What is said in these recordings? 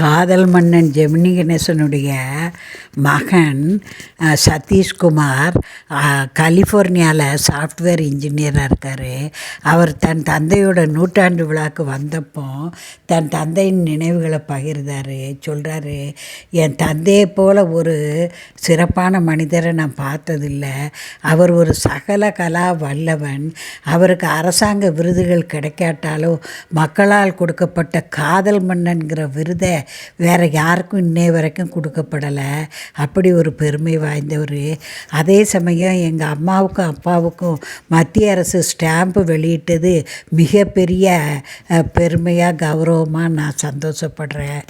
காதல் மன்னன் ஜெமினி கணேசனுடைய மகன் சதீஷ்குமார் கலிஃபோர்னியாவில் சாஃப்ட்வேர் இன்ஜினியராக இருக்கார். அவர் தன் தந்தையோட நூற்றாண்டு விழாக்கு வந்தப்போ தன் தந்தையின் நினைவுகளை பகிர்ந்தார். சொல்கிறாரு என் தந்தையை போல் ஒரு சிறப்பான மனிதரை நான் பார்த்ததில்லை. அவர் ஒரு சகல கலா வல்லவன். அவருக்கு அரசாங்க விருதுகள் கிடைக்காட்டாலும் மக்களால் கொடுக்கப்பட்ட காதல் மன்னன்கிற விருதை வேறு யாருக்கும் இன்னே வரைக்கும் கொடுக்கப்படலை. அப்படி ஒரு பெருமை வாய்ந்தவர். அதே சமயம் எங்கள் அம்மாவுக்கும் அப்பாவுக்கும் மத்திய அரசு ஸ்டாம்பு வெளியிட்டது மிகப்பெரிய பெருமையாக கௌரவமாக நான் சந்தோஷப்படுறேன்.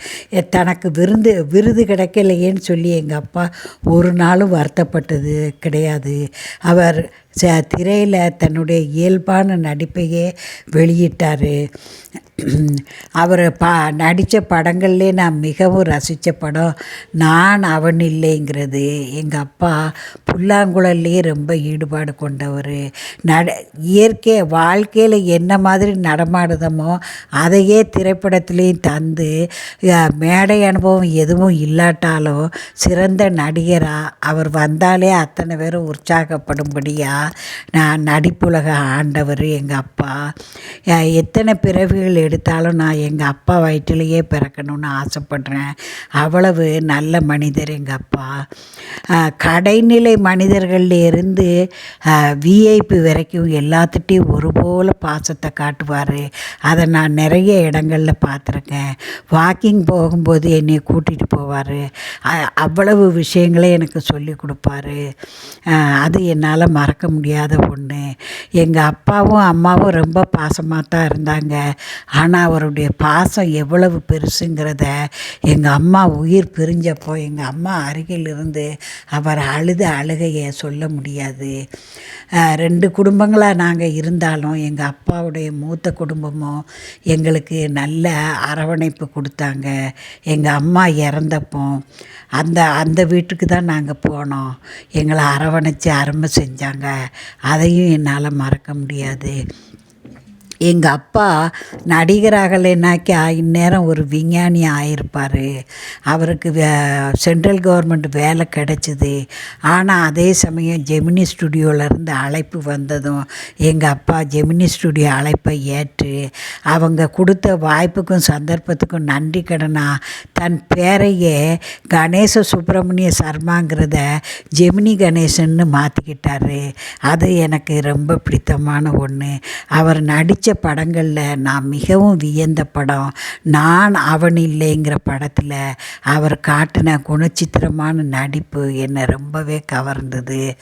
தனக்கு விருந்து விருது கிடைக்கலையேன்னு சொல்லி எங்கள் அப்பா ஒரு நாளும் வருத்தப்பட்டது கிடையாது. அவர் ச திரையில் தன்னுடைய இயல்பான நடிப்பையே வெளியிட்டார். அவர் பா நடித்த படங்கள்லே நான் மிகவும் ரசித்த படம் நான் அவன் இல்லைங்கிறது. எங்கள் அப்பா புல்லாங்குழல்லையே ரொம்ப ஈடுபாடு கொண்டவர். நட இயற்கை வாழ்க்கையில் என்ன மாதிரி நடமாடுதமோ அதையே திரைப்படத்துலேயும் தந்து மேடை அனுபவம் எதுவும் இல்லாட்டாலும் சிறந்த நடிகராக அவர் வந்தாலே அத்தனை பேரும் உற்சாகப்படும்படியாக நான் நடிப்புலக ஆண்டவர் எங்கள் அப்பா. எத்தனை பிறவிகள் எடுத்தாலும் நான் எங்கள் அப்பா வயிற்றிலேயே பிறக்கணும்னு ஆசைப்படுறேன். அவ்வளவு நல்ல மனிதர் எங்கள் அப்பா. கடைநிலை மனிதர்கள்லேருந்து விஐபி வரைக்கும் எல்லாத்துட்டையும் ஒருபோல பாசத்தை காட்டுவார். அதை நான் நிறைய இடங்களில் பார்த்துருக்கேன் வாக்கிங் போகும்போது என்னை கூட்டிகிட்டு போவார். அவ்வளவு விஷயங்களே எனக்கு சொல்லி கொடுப்பாரு. அது என்னால் மறக்க முடியாத ஒன்று எங்கள் அப்பாவும் அம்மாவும் ரொம்ப பாசமாக தான் இருந்தாங்க. ஆனால் அவருடைய பாசம் எவ்வளவு பெருசுங்கிறத எங்கள் அம்மா உயிர் பிரிஞ்சப்போ எங்கள் அம்மா அருகில் இருந்து அவர் அழுத அழுகையை சொல்ல முடியாது. ரெண்டு குடும்பங்களாக நாங்கள் இருந்தாலும் எங்கள் அப்பாவுடைய மூத்த குடும்பமும் எங்களுக்கு நல்ல அரவணைப்பு கொடுத்தாங்க. எங்கள் அம்மா இறந்தப்போ அந்த அந்த வீட்டுக்கு தான் நாங்கள் போனோம். எங்களை அரவணைச்சி அருமை செஞ்சாங்க. அதையும் என்னால் மறக்க முடியாது. எங்கள் அப்பா நடிகராகலைனாக்கா இந்நேரம் ஒரு விஞ்ஞானி ஆயிருப்பார். அவருக்கு வே சென்ட்ரல் கவர்மெண்ட் வேலை கிடச்சிது. ஆனால் அதே சமயம் ஜெமினி ஸ்டுடியோவிலேருந்து அழைப்பு வந்ததும் எங்கள் அப்பா ஜெமினி ஸ்டுடியோ அழைப்பை ஏற்று அவங்க கொடுத்த வாய்ப்புக்கும் சந்தர்ப்பத்துக்கும் நன்றி கடனா தன் பேரையே கணேச சுப்பிரமணிய சர்மாங்கிறத ஜெமினி கணேசன்னு மாற்றிக்கிட்டாரு அது எனக்கு ரொம்ப பிடித்தமான ஒன்று அவர் நடித்த படங்களில் நான் மிகவும் வியந்த படம். நான் அவன் இல்லைங்கிற படத்தில் அவர் காட்டின குணச்சித்திரமான நடிப்பு என்னை ரொம்பவே கவர்ந்தது.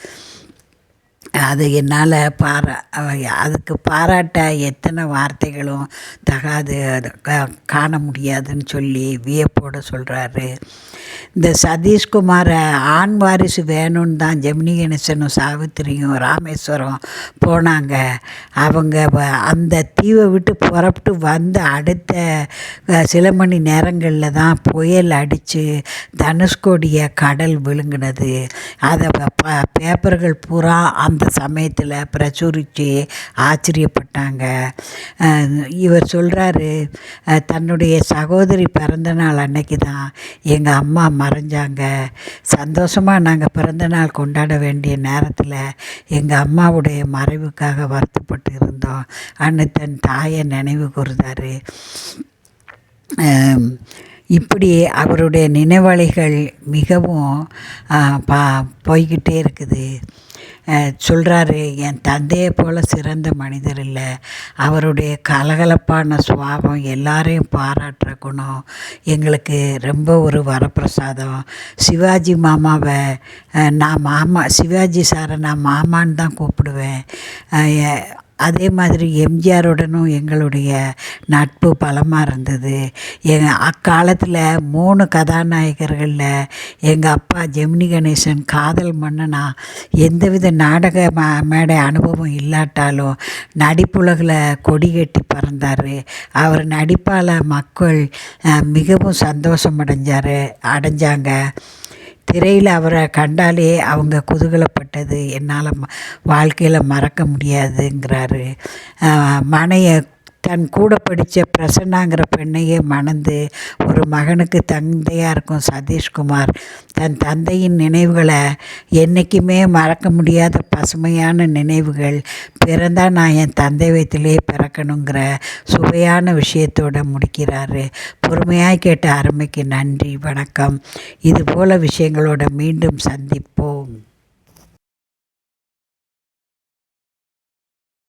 அது என்னால் பாரா அதுக்கு பாராட்ட எத்தனை வார்த்தைகளும் தகாது கா- காண முடியாதுன்னு சொல்லி வியப்போடு சொல்கிறாரு இந்த சதீஷ்குமாரை ஆண் வாரிசு வேணும்னு தான் ஜெமினி கணேசனும் சாவித்திரியும் ராமேஸ்வரம் போனாங்க. அவங்க வ- அந்த தீவை விட்டு புறப்பட்டு வந்த அடுத்த சில மணி நேரங்களில் தான் புயல் அடித்து தனுஷ்கோடிய கடல் விழுங்கினது. அதை ப- ப- பேப்பர்கள் பூரா அந்த அந்த சமயத்தில் பிரசுரித்து ஆச்சரியப்பட்டாங்க. இவர் சொல்கிறாரு தன்னுடைய சகோதரி பிறந்த நாள் அன்னைக்கு தான் எங்கள் அம்மா மறைஞ்சாங்க. சந்தோஷமாக நாங்கள் பிறந்த நாள் கொண்டாட வேண்டிய நேரத்தில் எங்கள் அம்மாவுடைய மறைவுக்காக வருத்தப்பட்டு இருந்தோம். அன்னு தன் தாயை நினைவு கூறுதாரு இப்படி அவருடைய நினைவலைகள் மிகவும் பா போய்கிட்டே இருக்குது. சொல்கிறாரு என் தந்தையை போல சிறந்த மனிதர் இல்லை. அவருடைய கலகலப்பான சுவாபம் எல்லாரையும் பாராட்டுற குணம் எங்களுக்கு ரொம்ப ஒரு வரப்பிரசாதம். சிவாஜி மாமாவை நான் மாமா சிவாஜி சாரை நான் மாமான்னு தான் கூப்பிடுவேன். அதே மாதிரி எம்ஜிஆருடனும் எங்களுடைய நட்பு பலமாக இருந்தது. எங்கள் அக்காலத்தில் மூணு கதாநாயகர்களில் எங்கள் அப்பா ஜெமினி கணேசன் காதல் மன்னனா எந்தவித நாடக மேடை அனுபவம் இல்லாட்டாலும் நடிப்புலகில் கொடி கட்டி பறந்தார். அவர் நடிப்பால் மக்கள் மிகவும் சந்தோஷம் அடைஞ்சார் அடைஞ்சாங்க. திரையில் அவரை கண்டாலே அவங்க குதூகலப்பட்டது. என்னால் வாழ்க்கையில் மறக்க முடியாதுங்கிறாரு. மனையை மனைய தன் கூட படித்த பிரசன்னாங்கிற பெண்ணையே மணந்து ஒரு மகனுக்கு தந்தையாக இருக்கும் சதீஷ்குமார். தன் தந்தையின் நினைவுகளை என்றைக்குமே மறக்க முடியாத பசுமையான நினைவுகள். பிறந்தால் நான் என் தந்தை வயத்திலே பிறக்கணுங்கிற சுவையான விஷயத்தோடு முடிக்கிறாரு. பொறுமையாக கேட்ட அருமைக்கு நன்றி வணக்கம். இதுபோல் விஷயங்களோட மீண்டும் சந்திப்போம்.